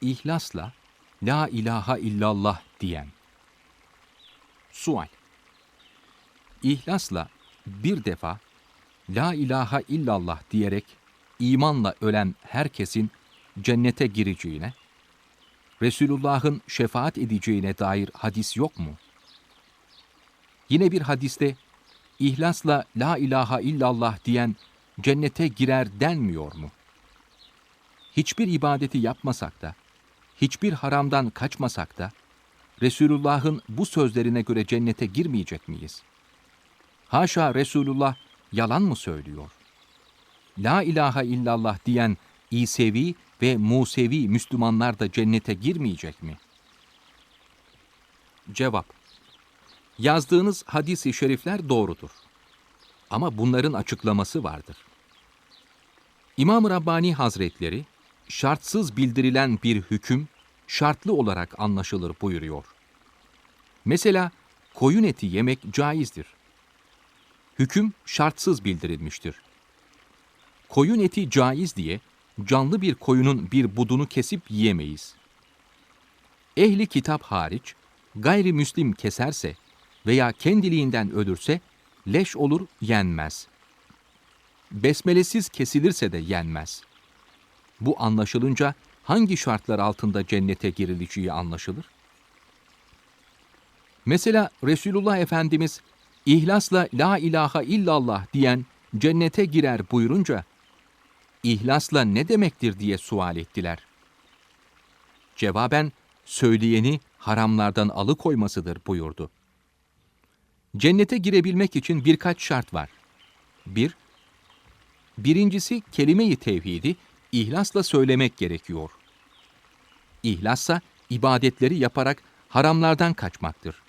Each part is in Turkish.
ihlasla La ilahe illallah diyen. Sual. İhlasla bir defa La ilahe illallah diyerek imanla ölen herkesin cennete gireceğine, Resulullah'ın şefaat edeceğine dair hadis yok mu? Yine bir hadiste ihlasla la ilahe illallah diyen cennete girer denmiyor mu? Hiçbir ibadeti yapmasak da, hiçbir haramdan kaçmasak da, Resulullah'ın bu sözlerine göre cennete girmeyecek miyiz? Haşa Resulullah yalan mı söylüyor? La ilahe illallah diyen İsevi ve Musevi Müslümanlar da cennete girmeyecek mi? Cevap Yazdığınız hadis-i şerifler doğrudur. Ama bunların açıklaması vardır. İmam Rabbani Hazretleri, şartsız bildirilen bir hüküm, şartlı olarak anlaşılır buyuruyor. Mesela, koyun eti yemek caizdir. Hüküm şartsız bildirilmiştir. Koyun eti caiz diye, canlı bir koyunun bir budunu kesip yiyemeyiz. Ehli kitap hariç, gayrimüslim keserse veya kendiliğinden ölürse, leş olur yenmez. Besmelesiz kesilirse de yenmez. Bu anlaşılınca hangi şartlar altında cennete girileceği anlaşılır? Mesela Resulullah Efendimiz ihlasla la ilahe illallah diyen cennete girer buyurunca ihlasla ne demektir diye sual ettiler. Cevaben söyleyeni haramlardan alıkoymasıdır buyurdu. Cennete girebilmek için birkaç şart var. 1. Bir, birincisi kelime-i tevhidi ihlasla söylemek gerekiyor. İhlassa ibadetleri yaparak haramlardan kaçmaktır.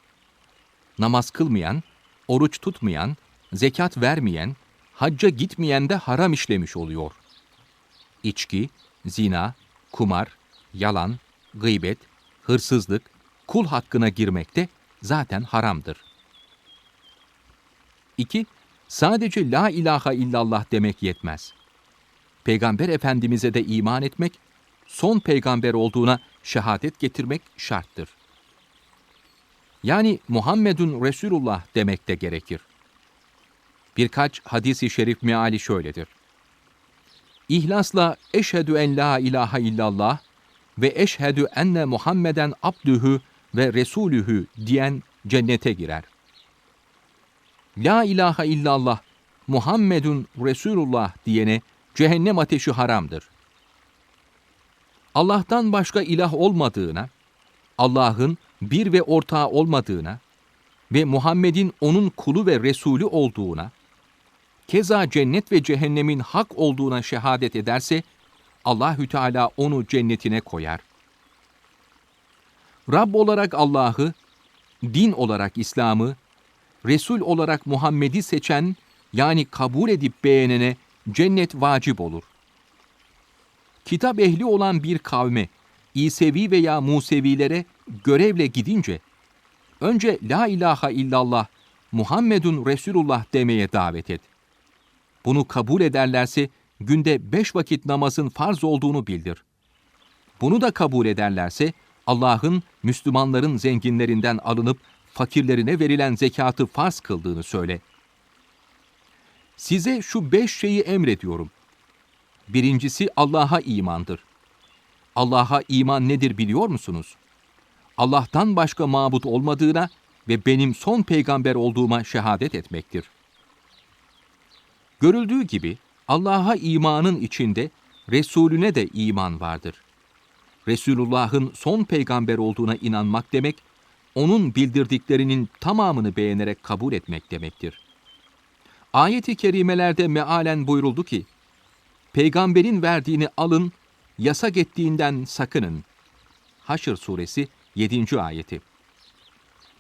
Namaz kılmayan, oruç tutmayan, zekat vermeyen, hacca gitmeyen de haram işlemiş oluyor. İçki, zina, kumar, yalan, gıybet, hırsızlık, kul hakkına girmek de zaten haramdır. 2. Sadece la ilahe illallah demek yetmez. Peygamber Efendimiz'e de iman etmek, son peygamber olduğuna şehadet getirmek şarttır. Yani Muhammedun Resulullah demek de gerekir. Birkaç hadisi şerif meali şöyledir. İhlasla eşhedü en la ilahe illallah ve eşhedü enne Muhammeden abdühü ve resulühü diyen cennete girer. La ilahe illallah Muhammedun Resulullah diyene cehennem ateşi haramdır. Allah'tan başka ilah olmadığına, Allah'ın bir ve ortağı olmadığına ve Muhammed'in onun kulu ve Resulü olduğuna, keza cennet ve cehennemin hak olduğuna şehadet ederse, Allahü Teala onu cennetine koyar. Rab olarak Allah'ı, din olarak İslam'ı, Resul olarak Muhammed'i seçen yani kabul edip beğenene cennet vacip olur. Kitap ehli olan bir kavme, İsevi veya Musevilere görevle gidince, önce La ilahe illallah Muhammedun Resulullah demeye davet et. Bunu kabul ederlerse günde beş vakit namazın farz olduğunu bildir. Bunu da kabul ederlerse Allah'ın Müslümanların zenginlerinden alınıp fakirlerine verilen zekatı farz kıldığını söyle. Size şu beş şeyi emrediyorum. Birincisi Allah'a imandır. Allah'a iman nedir biliyor musunuz? Allah'tan başka mabut olmadığına ve benim son peygamber olduğuma şehadet etmektir. Görüldüğü gibi Allah'a imanın içinde Resulüne de iman vardır. Resulullah'ın son peygamber olduğuna inanmak demek, onun bildirdiklerinin tamamını beğenerek kabul etmek demektir. Ayet-i kerimelerde mealen buyuruldu ki, Peygamberin verdiğini alın, yasak ettiğinden sakının. Haşr suresi 7. ayeti.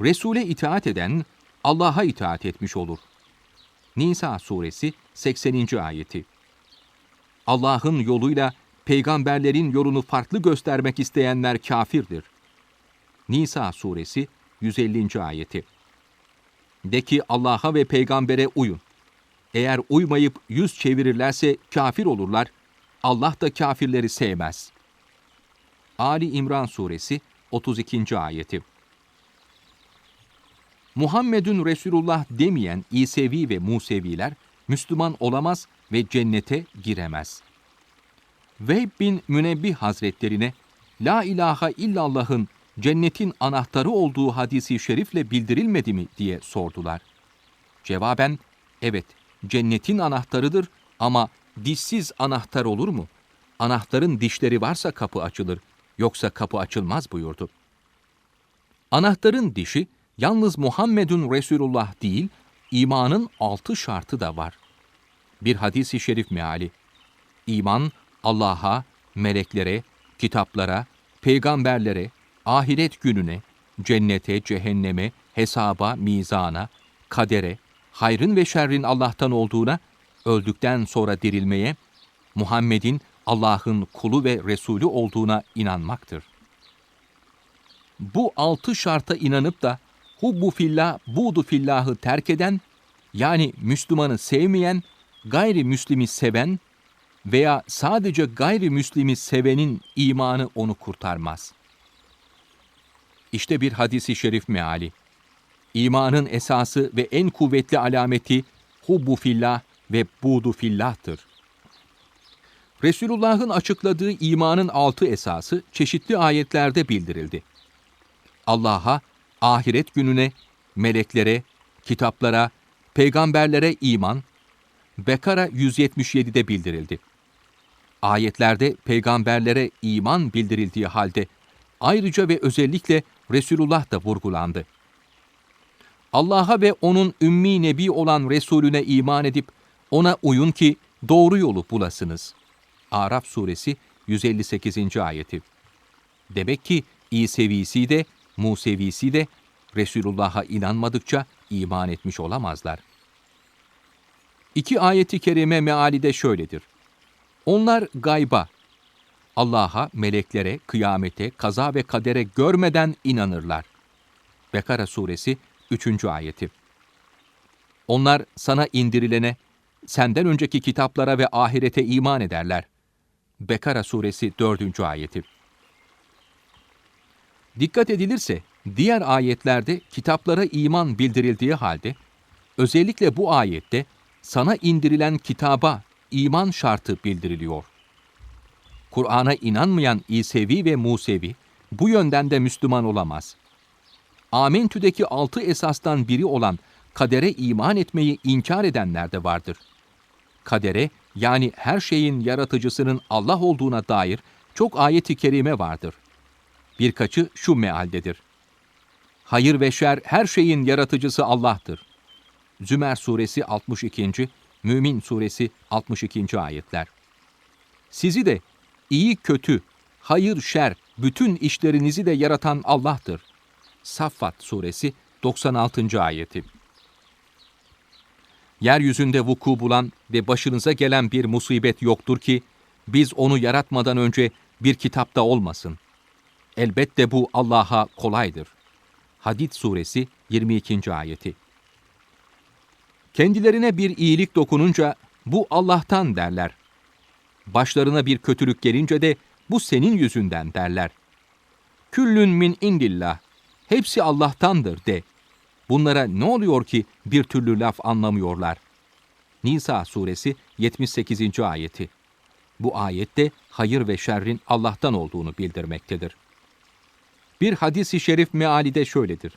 Resul'e itaat eden Allah'a itaat etmiş olur. Nisa suresi 80. ayeti. Allah'ın yoluyla peygamberlerin yolunu farklı göstermek isteyenler kafirdir. Nisa suresi 150. ayeti. De ki Allah'a ve peygambere uyun. Eğer uymayıp yüz çevirirlerse kafir olurlar. Allah da kafirleri sevmez. Ali İmran Suresi 32. ayeti. Muhammedun Resulullah demeyen İsevi ve Museviler Müslüman olamaz ve cennete giremez. Vehb bin Münebbih Hazretlerine La ilahe illallah'ın cennetin anahtarı olduğu hadisi şerifle bildirilmedi mi diye sordular. Cevaben, evet cennetin anahtarıdır ama dişsiz anahtar olur mu? Anahtarın dişleri varsa kapı açılır, yoksa kapı açılmaz buyurdu. Anahtarın dişi yalnız Muhammedun Resulullah değil, imanın altı şartı da var. Bir hadisi şerif meali. İman, Allah'a, meleklere, kitaplara, peygamberlere, ahiret gününe, cennete, cehenneme, hesaba, mizana, kadere, hayrın ve şerrin Allah'tan olduğuna, öldükten sonra dirilmeye, Muhammed'in Allah'ın kulu ve Resulü olduğuna inanmaktır. Bu altı şarta inanıp da hubbu fillah, budu fillahı terk eden, yani Müslümanı sevmeyen, gayrimüslimi seven veya sadece gayrimüslimi sevenin imanı onu kurtarmaz. İşte bir hadisi şerif meali. İmanın esası ve en kuvvetli alameti hubbu fillah ve budu fillah'tır. Resulullah'ın açıkladığı imanın altı esası çeşitli ayetlerde bildirildi. Allah'a, ahiret gününe, meleklere, kitaplara, peygamberlere iman, Bekara 177'de bildirildi. Ayetlerde peygamberlere iman bildirildiği halde ayrıca ve özellikle Resulullah da vurgulandı. Allah'a ve onun ümmi nebi olan Resulüne iman edip ona uyun ki doğru yolu bulasınız. Araf suresi 158. ayeti. Demek ki İsevisi de Musevisi de Resulullah'a inanmadıkça iman etmiş olamazlar. İki ayeti kerime meali de şöyledir. Onlar gayba, Allah'a, meleklere, kıyamete, kaza ve kadere görmeden inanırlar. Bekara suresi 3. ayeti. Onlar sana indirilene, senden önceki kitaplara ve ahirete iman ederler. Bekara suresi 4. ayeti. Dikkat edilirse diğer ayetlerde kitaplara iman bildirildiği halde özellikle bu ayette sana indirilen kitaba iman şartı bildiriliyor. Kur'an'a inanmayan İsevi ve Musevi bu yönden de Müslüman olamaz. Amentü'deki altı esastan biri olan kadere iman etmeyi inkar edenler de vardır. Kadere yani her şeyin yaratıcısının Allah olduğuna dair çok ayet-i kerime vardır. Birkaçı şu mealdedir. Hayır ve şer her şeyin yaratıcısı Allah'tır. Zümer suresi 62. Mümin suresi 62. ayetler. Sizi de iyi kötü, hayır şer bütün işlerinizi de yaratan Allah'tır. Saffat suresi 96. ayeti. Yeryüzünde vuku bulan ve başınıza gelen bir musibet yoktur ki biz onu yaratmadan önce bir kitapta olmasın. Elbette bu Allah'a kolaydır. Hadid suresi 22. ayeti. Kendilerine bir iyilik dokununca bu Allah'tan derler. Başlarına bir kötülük gelince de bu senin yüzünden derler. Küllün min indillah. Hepsi Allah'tandır de. Bunlara ne oluyor ki bir türlü laf anlamıyorlar? Nisa suresi 78. ayeti. Bu ayette hayır ve şerrin Allah'tan olduğunu bildirmektedir. Bir hadis-i şerif meali de şöyledir.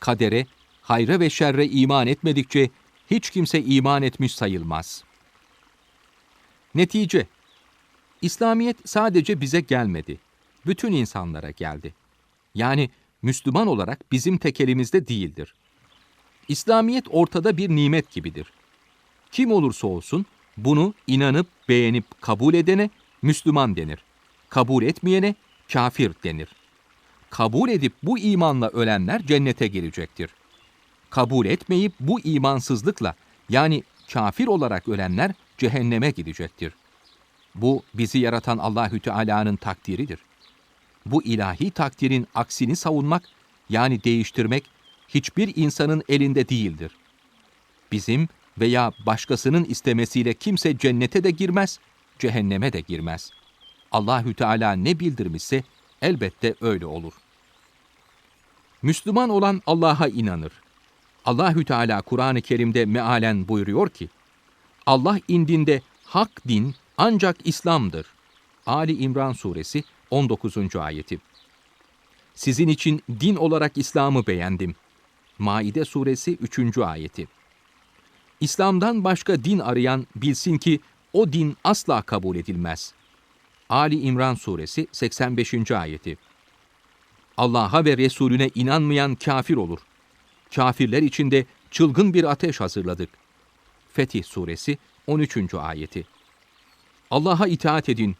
Kadere, hayra ve şerre iman etmedikçe hiç kimse iman etmiş sayılmaz. Netice İslamiyet sadece bize gelmedi. Bütün insanlara geldi. Yani Müslüman olarak bizim tek elimizde değildir. İslamiyet ortada bir nimet gibidir. Kim olursa olsun bunu inanıp beğenip kabul edene Müslüman denir. Kabul etmeyene kafir denir. Kabul edip bu imanla ölenler cennete girecektir. Kabul etmeyip bu imansızlıkla yani kafir olarak ölenler cehenneme gidecektir. Bu bizi yaratan Allahü Teala'nın takdiridir. Bu ilahi takdirin aksini savunmak yani değiştirmek hiçbir insanın elinde değildir. Bizim veya başkasının istemesiyle kimse cennete de girmez, cehenneme de girmez. Allahü Teala ne bildirmişse elbette öyle olur. Müslüman olan Allah'a inanır. Allahü Teala Kur'an-ı Kerim'de mealen buyuruyor ki: Allah indinde hak din ancak İslam'dır. Ali İmran suresi 19. ayeti. Sizin için din olarak İslam'ı beğendim. Maide suresi 3. ayeti. İslam'dan başka din arayan bilsin ki o din asla kabul edilmez. Ali İmran suresi 85. ayeti. Allah'a ve Resulüne inanmayan kafir olur. Kafirler için de çılgın bir ateş hazırladık. Fetih suresi 13. ayeti. Allah'a itaat edin,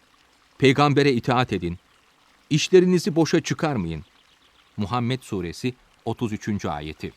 peygambere itaat edin. İşlerinizi boşa çıkarmayın. Muhammed suresi 33. ayeti.